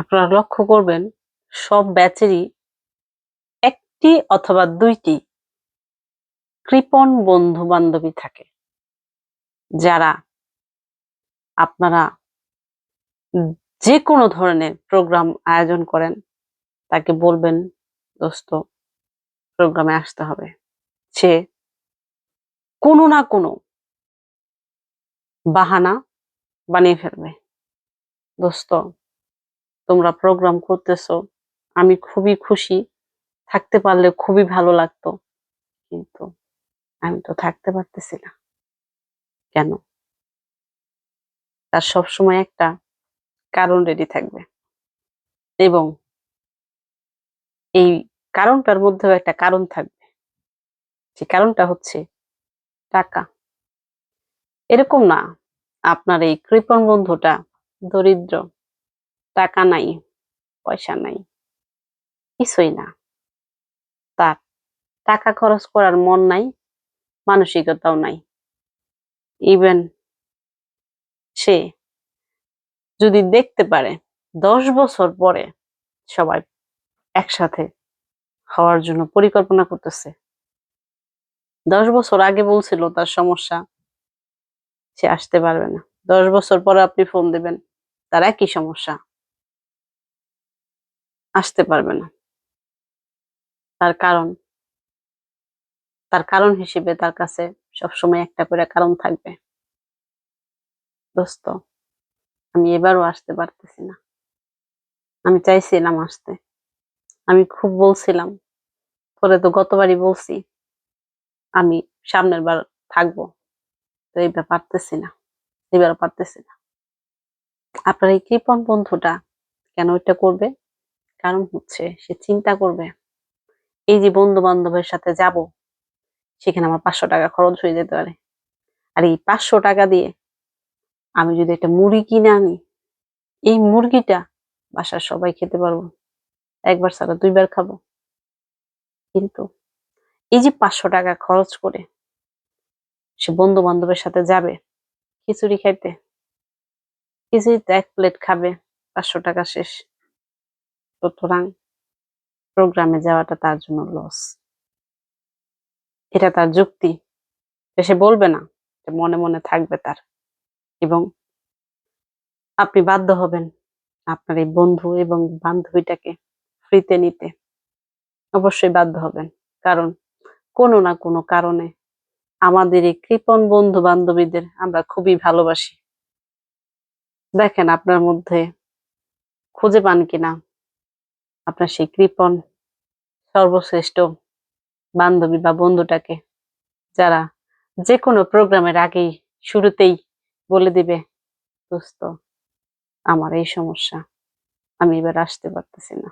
আপনারা লক্ষ্য করবেন, সব ব্যাচেরই একটি অথবা দুইটি কৃপণ বন্ধু বান্ধবী থাকে, যারা আপনারা যে কোনো ধরনের প্রোগ্রাম আয়োজন করেন, তাকে বলবেন, দোস্ত, প্রোগ্রামে আসতে হবে। সে কোনো না কোনো বাহানা বানিয়ে ফেলবে। দোস্ত তোমরা প্রোগ্রাম করতেছো, আমি খুবই খুশি। থাকতে পারলে খুবই ভালো লাগতো, কিন্তু আমি তো থাকতে পারতেছি না। কেন? তার সবসময় একটা কারণ রেডি থাকবে। এবং এই কারণটার মধ্যেও একটা কারণ থাকবে। যে কারণটা হচ্ছে টাকা। এরকম না, আপনার এই কৃপণ বন্ধুটা দরিদ্র। টাকা নাই, পয়সা নাই, কিছুই না। তার টাকা খরচ করার মন নাই, মানসিকতাও নাই। ইভেন সে যদি দেখতে পারে দশ বছর পরে সবাই একসাথে হওয়ার জন্য পরিকল্পনা করতেছে, দশ বছর আগে বলছিল তার সমস্যা, সে আসতে পারবে না। দশ বছর পরে আপনি ফোন দেবেন, তার একই সমস্যা। আসতে পারবে না। তার কারণ তার কারণ হিসেবে তার কাছে সবসময় একটা করে কারণ থাকবে। দোস্ত, আমি এবারও আসতে পারতেছি না। আমি চাইছিলাম আসতে। আমি খুব বলছিলাম, পরে তো গতবারই বলছি, আমি সামনের বার থাকব। তো এইবার পারতেছি না এবার পারতেছি না। আপনার এই কৃপন বন্ধুটা কেন এটা করবে? কারণ হচ্ছে সে চিন্তা করবে, এই যে বন্ধু বান্ধবের সাথে যাব, সেখানে আমার পাঁচশো টাকা খরচ হয়ে যেতে পারে। আর এই পাঁচশো টাকা দিয়ে আমি যদি একটা মুড়ি কিনে আনি, এই মুরগিটা বাসার সবাই খেতে পারব। একবার ছাড়া দুইবার খাব। কিন্তু এই যে পাঁচশো টাকা খরচ করে সে বন্ধু বান্ধবের সাথে যাবে খিচুড়ি খাইতে খিচুড়িতে এক প্লেট খাবে, পাঁচশো টাকা শেষ। সুতরাং প্রোগ্রামে যাওয়াটা তার জন্য লস এটা তার যুক্তি সে বলবে না মনে মনে থাকবে তার। এবং আপনি বাধ্য হবেন আপনার এই বন্ধু এবং বান্ধবীটাকে ফ্রিতে নিতে। অবশ্যই বাধ্য হবেন। কারণ কোনো না কোনো কারণে আমাদের এই কৃপণ বন্ধু বান্ধবীদের আমরা খুবই ভালোবাসি। দেখেন আপনার মধ্যে খুঁজে পান কিনা? আপনার সেই কৃপণ সর্বশ্রেষ্ঠ বান্ধবী বা বন্ধুটাকে যারা যে কোনো প্রোগ্রামের আগেই শুরুতেই বলে দিবে, দোস্ত, আমার এই সমস্যা, আমি এবার আসতে পারতেছি না।